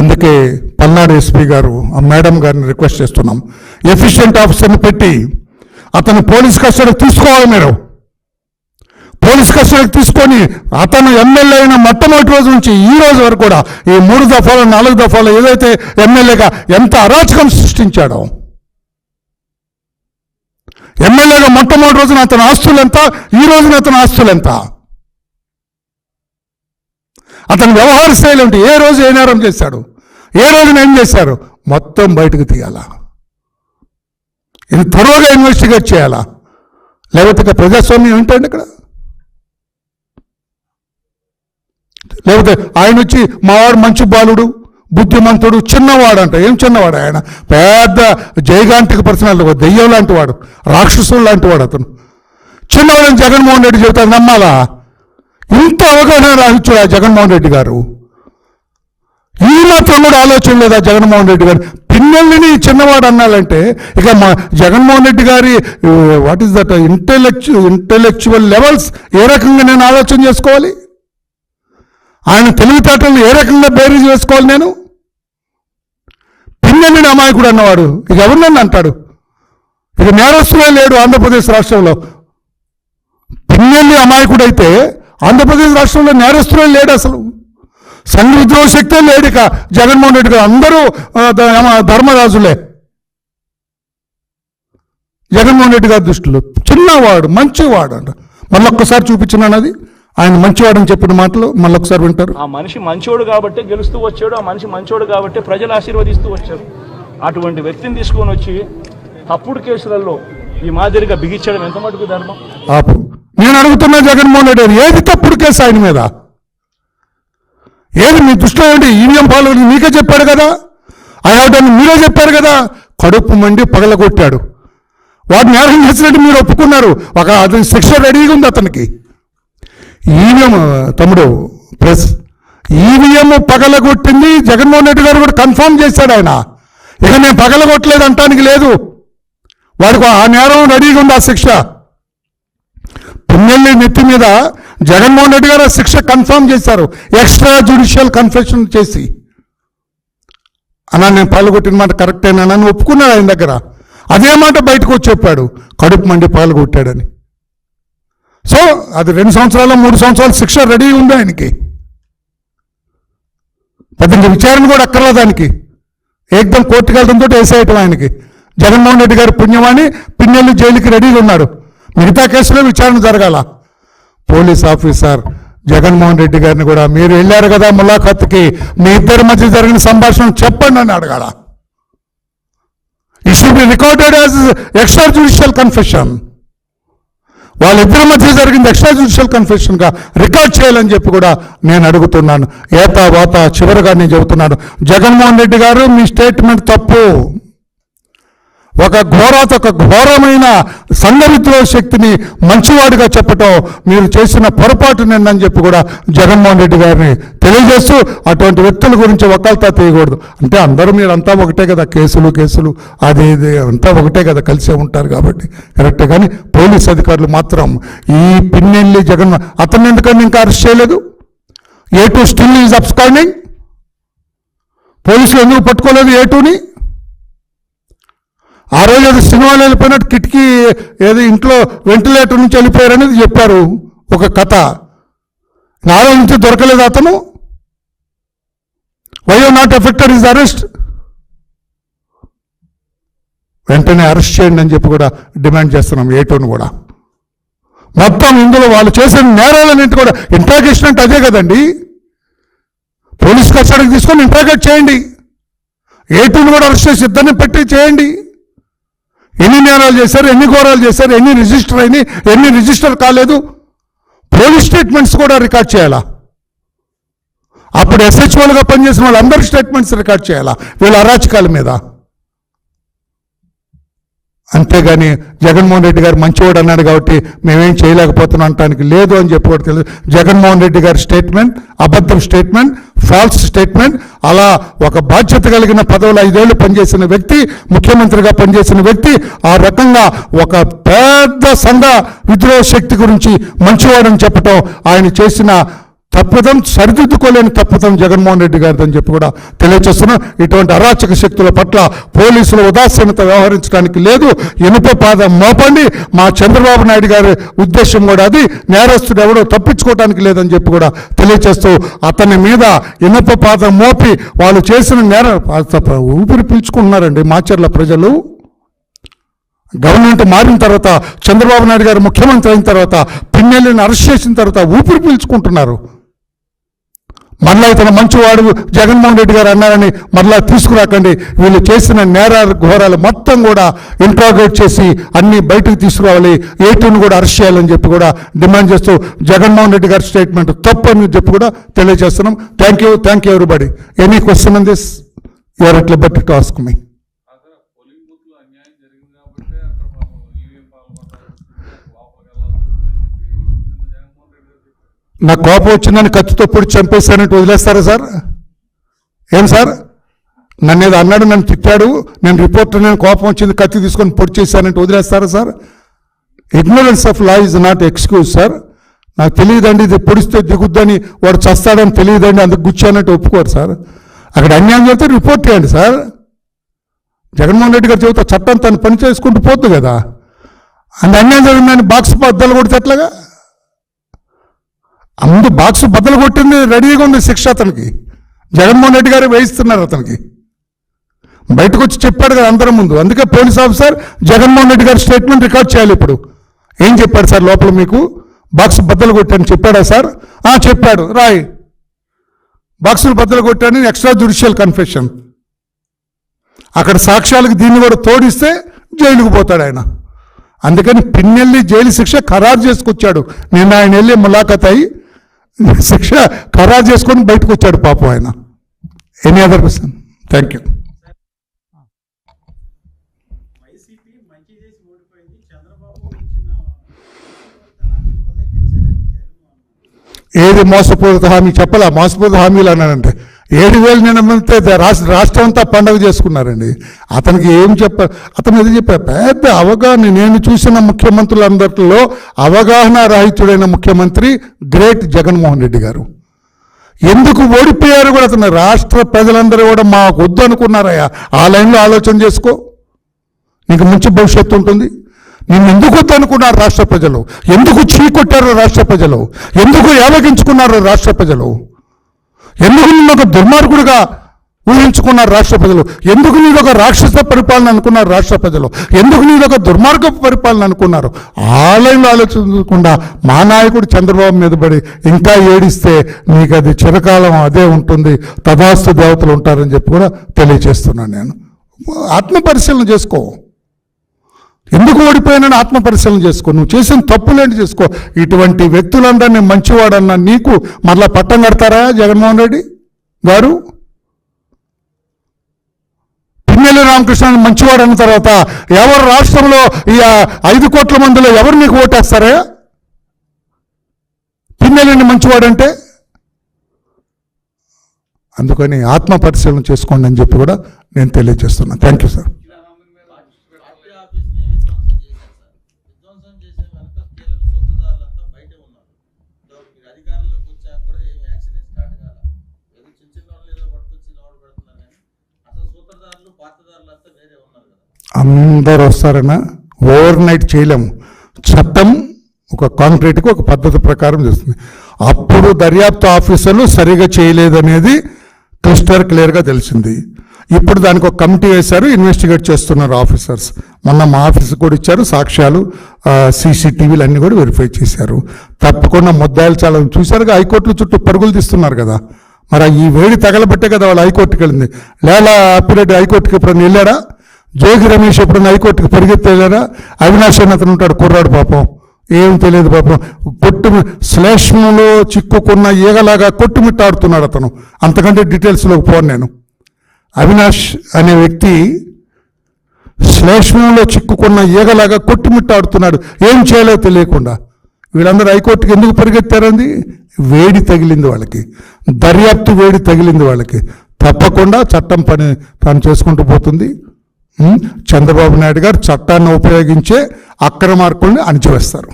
అందుకే పల్నాడు ఎస్పీ గారు ఆ మేడం గారిని రిక్వెస్ట్ చేస్తున్నాం. ఎఫిషియెంట్ ఆఫీసర్ని పెట్టి అతను పోలీస్ కస్టడీకి తీసుకోవాలి మీరు. పోలీస్ కస్టడీకి తీసుకొని అతను ఎమ్మెల్యే అయిన మొట్టమొదటి రోజు నుంచి ఈ రోజు వరకు కూడా ఈ మూడు దఫాలు నాలుగు దఫాలు ఏదైతే ఎమ్మెల్యేగా ఎంత అరాచకం సృష్టించాడో ఎమ్మెల్యేగా మొట్టమొదటి రోజున అతని ఆస్తులు ఎంత ఈ రోజున అతని ఆస్తులు ఎంత? అతని వ్యవహార శైలి ఏంటి ఏ రోజు ఏ నేరం చేశాడు? ఏ రోజున ఏం చేశారు? మొత్తం బయటకు తీయాలా. ఇది త్వరగా ఇన్వెస్టిగేట్ చేయాలా. లేకపోతే ప్రజాస్వామ్యం ఏంటండి ఇక్కడ లేకపోతే ఆయన వచ్చి మావాడు మంచి బాలుడు బుద్ధిమంతుడు చిన్నవాడు అంట ఏం చిన్నవాడు ఆయన? పెద్ద జైగాంతిక పర్సనల్ దెయ్యం లాంటి వాడు రాక్షసుడు లాంటి వాడు అతను. చిన్నవాడని జగన్మోహన్ రెడ్డి చెబుతాను నమ్మాలా? ఇంత అవగాహన రాహించాడు ఆ జగన్మోహన్ రెడ్డి గారు. ఈ మాత్రం కూడా ఆలోచన లేదా జగన్మోహన్ రెడ్డి గారు? పిన్నెల్ని చిన్నవాడు అన్నాలంటే ఇక మా జగన్మోహన్ రెడ్డి గారి what is that intellectual intellectual levels ఏ రకంగా నేను ఆలోచన చేసుకోవాలి? ఆయన తెలివితేటలను ఏ రకంగా బేరీజ్ వేసుకోవాలి నేను? పిన్నెల్లిని అమాయకుడు అన్నవాడు. ఇక ఎవరినన్ను అంటాడు? ఇక నేరస్తులే లేడు ఆంధ్రప్రదేశ్ రాష్ట్రంలో. పిన్నెల్లి అమాయకుడైతే ఆంధ్రప్రదేశ్ రాష్ట్రంలో నేరస్తులే లేడు అసలు. సంఘ విద్రోహ శక్తే లేడు ఇక జగన్మోహన్ రెడ్డి గారు. అందరూ ధర్మరాజులే. జగన్మోహన్ రెడ్డి గారి దృష్టిలో చిన్నవాడు మంచివాడు అంట. మళ్ళొక్కసారి చూపించినాను అది ఆయన మంచివాడని చెప్పిన మాటలు మళ్ళొక్కసారి వింటారు. ఆ మనిషి మంచోడు కాబట్టి గెలుస్తూ వచ్చాడు ఆ మనిషి మంచోడు కాబట్టి ప్రజలు ఆశీర్వదిస్తూ వచ్చారు. అటువంటి వ్యక్తిని తీసుకొని వచ్చి తప్పుడు కేసులలో ఈ మాదిరిగా బిగించడం ఎంత మటుకు ధర్మం? నేను అడుగుతున్నా జగన్మోహన్ రెడ్డి గారు ఏది తప్పుడు కేసు ఆయన మీద? ఏది మీ దృష్టిలో ఏంటి ఈవీఎం పాలు మీకే చెప్పాడు కదా? ఐ డన్ మీరే చెప్పారు కదా? కడుపు మండి పగలగొట్టాడు. వాడు నేరం చేసినట్టు మీరు ఒప్పుకున్నారు? ఒక అతని శిక్ష రెడీగా ఉంది అతనికి. ఈవీఎం తమ్ముడు ప్రెస్ ఈవీఎం పగలగొట్టింది జగన్మోహన్ రెడ్డి గారు కూడా కన్ఫర్మ్ చేశాడు ఆయన. ఇక నేను పగలగొట్టలేదు అంటానికి లేదు. వాడికి ఆ నేరం రెడీగా ఉంది ఆ శిక్ష. పిన్నెల్లి నెత్తి మీద జగన్మోహన్ రెడ్డి గారు శిక్ష కన్ఫర్మ్ చేశారు. ఎక్స్ట్రా జ్యుడిషియల్ కన్ఫెషన్ చేసి. అన్నా నేను పాల్గొట్టిన మాట కరెక్టేనా అని ఒప్పుకున్నాడు ఆయన దగ్గర. అదే మాట బయటకు వచ్చి చెప్పాడు. కడుపు మండి పాల్గొట్టాడని. సో అది రెండు సంవత్సరాలు మూడు సంవత్సరాలు శిక్ష రెడీ ఉంది ఆయనకి. పెద్ద విచారణ కూడా అక్కర్లేదు దానికి ఏకదం కోర్టుకు వెళ్ళడంతో వేసేయటం ఆయనకి. జగన్మోహన్ రెడ్డి గారు పుణ్యమాని పిన్నెల్లి జైలుకి రెడీగా ఉన్నాడు. మిగతా కేసులో విచారణ జరగాల. పోలీస్ ఆఫీసర్ జగన్మోహన్ రెడ్డి గారిని కూడా మీరు వెళ్ళారు కదా ములాఖత్కి మీ ఇద్దరి మధ్య జరిగిన సంభాషణ చెప్పండి అని అడగాల. ఈ should be recorded as extra judicial confession వాళ్ళిద్దరి మధ్య జరిగింది ఎక్స్ట్రా జ్యుడిషియల్ కన్ఫెషన్గా రికార్డ్ చేయాలని చెప్పి కూడా నేను అడుగుతున్నాను. ఏతా వాత చివరిగా నేను చెబుతున్నాను. జగన్మోహన్ రెడ్డి గారు మీ స్టేట్మెంట్ తప్పు. ఒక ఘోరాత ఒక ఘోరమైన సంఘమిత్ర శక్తిని మంచివాడిగా చెప్పటం మీరు చేసిన పొరపాటు నిన్నని చెప్పి కూడా జగన్మోహన్ రెడ్డి గారిని తెలియజేస్తూ అటువంటి వ్యక్తుల గురించి ఒకళ్ళతో తీయకూడదు. అంటే అందరూ మీరు అంతా ఒకటే కదా కేసులు కేసులు అది ఇది అంతా ఒకటే కదా కలిసే ఉంటారు కాబట్టి. కరెక్టే కానీ పోలీస్ అధికారులు మాత్రం ఈ పిన్నెల్లి జగన్ అతన్ని ఎందుకని ఇంకా అరెస్ట్ చేయలేదు? A two still is absconding పోలీసులు ఎందుకు పట్టుకోలేదు ఏ టూని ఆ రోజు ఏదో సినిమాలో వెళ్ళిపోయినట్టు కిటికీ ఏదో ఇంట్లో వెంటిలేటర్ నుంచి వెళ్ళిపోయారనేది చెప్పారు ఒక కథ. ఆ రోజు నుంచి దొరకలేదు అతను. Why not effected is arrest వెంటనే అరెస్ట్ చేయండి అని చెప్పి కూడా డిమాండ్ చేస్తున్నాం ఏటోని కూడా. మొత్తం ఇందులో వాళ్ళు చేసిన నేరాలన్నింటి కూడా ఇంట్రాగేషన్ అంటే అదే కదండి. పోలీస్ కస్టడీకి తీసుకొని ఇంట్రాగేట్ చేయండి. ఏటూని కూడా అరెస్ట్ చేసి ఇద్దరిని పెట్టి చేయండి. ఎన్ని చేశారు ఎన్ని ఘోరాలు చేశారు ఎన్ని రిజిస్టర్ అయినాయి ఎన్ని రిజిస్టర్ కాలేదు పోలీస్ స్టేట్మెంట్స్ కూడా రికార్డ్ చేయాలా? అప్పుడు ఎస్హెచ్ఓలుగా పనిచేసిన వాళ్ళందరి స్టేట్మెంట్స్ రికార్డ్ చేయాలా? వీళ్ళ అరాచకాల మీద? అంతేగాని జగన్మోహన్ రెడ్డి గారు మంచివాడు అన్నాడు కాబట్టి మేమేం చేయలేకపోతున్నాం అంటానికి లేదు అని చెప్పి కూడా తెలియదు. జగన్మోహన్ రెడ్డి గారి స్టేట్మెంట్ అబద్ధం స్టేట్మెంట్ ఫాల్స్ స్టేట్మెంట్ అలా ఒక బాధ్యత కలిగిన పదవులు ఐదేళ్ళు పనిచేసిన వ్యక్తి ముఖ్యమంత్రిగా పనిచేసిన వ్యక్తి ఆ రకంగా ఒక పెద్ద సంఘ విద్రోహ శక్తి గురించి మంచివాడని చెప్పటం ఆయన చేసిన తప్పిదం సరిదిద్దుకోలేని తప్పిదం జగన్మోహన్ రెడ్డి గారిది అని చెప్పి కూడా తెలియజేస్తున్నాం ఇటువంటి అరాచక శక్తుల పట్ల పోలీసులు ఉదాసీనత వ్యవహరించడానికి లేదు. ఇనుప పాదం మోపండి. మా చంద్రబాబు నాయుడు గారి ఉద్దేశం కూడా అది. నేరస్తుడు ఎవడో తప్పించుకోవడానికి లేదని చెప్పి కూడా తెలియజేస్తూ అతని మీద ఇనుప పాదం మోపి వాళ్ళు చేసిన నేర ఊపిరి పీల్చుకుంటున్నారండి మాచర్ల ప్రజలు. గవర్నమెంట్ మారిన తర్వాత చంద్రబాబు నాయుడు గారు ముఖ్యమంత్రి అయిన తర్వాత పిన్నెల్లిని అరెస్ట్ చేసిన తర్వాత ఊపిరి పీల్చుకుంటున్నారు. మరలా ఇతను మంచివాడు. జగన్మోహన్ రెడ్డి గారు అన్నారని మరలా తీసుకురాకండి. వీళ్ళు చేసిన నేరాలు ఘోరాలు మొత్తం కూడా ఇంట్రాగేట్ చేసి అన్ని బయటకు తీసుకురావాలి. ఏటీని కూడా అరెస్ట్ చేయాలని చెప్పి కూడా డిమాండ్ చేస్తూ జగన్మోహన్ రెడ్డి గారి స్టేట్మెంట్ తప్పు అని చెప్పి కూడా తెలియజేస్తున్నాం. Thank you thank you everybody any question on this you're at liberty to ask me అక్కడ పోలింగ్ బూత్లో అన్యాయం జరిగింది కాబట్టి అక్కడ పాపం ఈవీఎం పాల్గొంటారు లోపలికి వెళ్ళాల్సి వస్తుందని చెప్పి నిన్న జగన్మోహన్ రెడ్డి గారు చెప్పారు నా కోపం వచ్చిందని కత్తితో పొడి చంపేశానంటే వదిలేస్తారా సార్? ఏం సార్? నన్ను ఏదో అన్నాడు నన్ను తిట్టాడు నేను రిపోర్టర్ నేను కోపం వచ్చింది కత్తి తీసుకొని పొడి చేశానంటే వదిలేస్తారా sir? Ignorance of law is not excuse sir నాకు తెలియదండి ఇది పొడిస్తే దిగుద్దని వాడు చస్తాడని తెలియదండి అందుకు గుచ్చానంటే ఒప్పుకోరు సార్. అక్కడ అన్యాయం చేస్తే రిపోర్ట్ చేయండి సార్. జగన్మోహన్ రెడ్డి గారు చెబుతా చట్టం తను పని చేసుకుంటూ పోతుంది కదా. అంత అన్యాయం జరిగిందని బాక్స్ బద్దలు కొడితే ఎట్లాగా? అందు బాక్స్ బద్దలు కొట్టింది రెడీగా ఉంది శిక్ష అతనికి. జగన్మోహన్ రెడ్డి గారు వేయిస్తున్నారు అతనికి. బయటకు వచ్చి చెప్పాడు కదా అందరం ముందు. అందుకే పోలీస్ ఆఫీసర్ జగన్మోహన్ రెడ్డి గారి స్టేట్మెంట్ రికార్డ్ చేయాలి ఇప్పుడు. ఏం చెప్పాడు సార్ లోపల మీకు? బాక్స్ బద్దలు కొట్టాను. చెప్పాడా సార్? ఆ చెప్పాడు. రాయ్. బాక్సులు బద్దలు కొట్టాను. Extra judicial confession. అక్కడ సాక్ష్యాలకు దీన్ని కూడా తోడిస్తే జైలుకు పోతాడు ఆయన. అందుకని పిన్నెల్లి జైలు శిక్ష ఖరారు చేసుకొచ్చాడు. నిన్న ఆయన వెళ్ళి ములాఖత్ అయి శిక్ష ఖరారు చేసుకొని బయటకు వచ్చాడు పాపం ఆయన. Any other question thank you ఏది మోసపూరిత హామీ చెప్పాలా? మోసపూరిత హామీలు అన్నానంటే ఏడు వేలు నిన్నమంతే రాష్ట్ర రాష్ట్రం అంతా పండగ చేసుకున్నారండి. అతనికి ఏం చెప్ప అతను ఏది చెప్పా పెద్ద అవగాహన నేను చూసిన ముఖ్యమంత్రులందరిలో అవగాహన రాహిత్యుడైన ముఖ్యమంత్రి గ్రేట్ జగన్మోహన్ రెడ్డి గారు. ఎందుకు ఓడిపోయారు కూడా అతను రాష్ట్ర ప్రజలందరూ కూడా మాకు వద్దు అనుకున్నారయ్యా. ఆ లైన్లో ఆలోచన చేసుకో. నీకు మంచి భవిష్యత్తు ఉంటుంది. నిన్ను ఎందుకు వద్దు అనుకున్నారు రాష్ట్ర ప్రజలు? ఎందుకు చీకొట్టారు రాష్ట్ర ప్రజలు? ఎందుకు ఏలగించుకున్నారు రాష్ట్ర ప్రజలు? ఎందుకు నిన్ను ఒక దుర్మార్గుడిగా ఊహించుకున్నారు రాష్ట్ర ప్రజలు. ఎందుకు నీది ఒక రాక్షస పరిపాలన అనుకున్నారు రాష్ట్ర ప్రజలు? ఎందుకు నీది ఒక దుర్మార్గపు పరిపాలన అనుకున్నారు? ఆలయంలో ఆలోచించకుండా మా నాయకుడు చంద్రబాబు మీద పడి ఇంకా ఏడిస్తే నీకు అది చిరకాలం అదే ఉంటుంది. తదాస్తు దేవతలు ఉంటారని చెప్పి కూడా తెలియజేస్తున్నాను నేను. ఆత్మపరిశీలన చేసుకో. ఎందుకు ఓడిపోయానని ఆత్మపరిశీలన చేసుకో. నువ్వు చేసిన తప్పులేంటి చేసుకో. ఇటువంటి వ్యక్తులందరినీ మంచివాడన్న నీకు మరలా పట్టం కడతారా జగన్మోహన్ రెడ్డి గారు? పిన్నెల్లి రామకృష్ణ మంచివాడు అన్న తర్వాత ఎవరు రాష్ట్రంలో ఈ ఐదు కోట్ల మందిలో ఎవరు నీకు ఓటేస్తారా? పిన్నెల్లిని మంచివాడంటే? అందుకని ఆత్మ పరిశీలన చేసుకోండి అని చెప్పి కూడా నేను తెలియజేస్తున్నాను. థ్యాంక్ యూ సార్ అందరు వస్తారన్నా ఓవర్ నైట్ చేయలేము. చట్టం ఒక కాంక్రీట్కి ఒక పద్ధతి ప్రకారం చేస్తుంది. అప్పుడు దర్యాప్తు ఆఫీసర్లు సరిగా చేయలేదనేది క్లిస్టర్ క్లియర్గా తెలిసింది. ఇప్పుడు దానికి ఒక కమిటీ వేశారు ఇన్వెస్టిగేట్ చేస్తున్నారు ఆఫీసర్స్. మొన్న మా ఆఫీస్ కూడా ఇచ్చారు సాక్ష్యాలు సీసీటీవీలు అన్నీ కూడా వెరిఫై చేశారు. తప్పకుండా ముద్దాయిలు చాలా చూశారుగా హైకోర్టుల చుట్టూ పరుగులు తీస్తున్నారు కదా. మరి ఈ వేడి తగలబట్టే కదా వాళ్ళు హైకోర్టుకి వెళ్ళింది. లేలా అప్పిరెడ్డి హైకోర్టుకి ఎప్పుడైనా వెళ్ళారా? జోగి రమేష్ ఎప్పుడన్నా హైకోర్టుకి పరిగెత్తి అవినాష్ అని అతను ఉంటాడు కుర్రాడు పాపం. ఏం తెలియదు పాపం. కొట్టు శ్లేష్మంలో చిక్కుకున్న ఈగలాగా కొట్టుమిట్టాడుతున్నాడు అతను. అంతకంటే డీటెయిల్స్లోకి పోను నేను. అవినాష్ అనే వ్యక్తి శ్లేష్మంలో చిక్కుకున్న ఈగలాగా కొట్టుమిట్టాడుతున్నాడు. ఏం చేయాలో తెలియకుండా. వీళ్ళందరూ హైకోర్టుకి ఎందుకు పరిగెత్తారండి? వేడి తగిలింది వాళ్ళకి. దర్యాప్తు వేడి తగిలింది వాళ్ళకి. తప్పకుండా చట్టం పని పని చేసుకుంటూ పోతుంది. చంద్రబాబు నాయుడు గారు చట్టాన్ని ఉపయోగించే అక్రమార్కుల్ని అణిచివేస్తారు.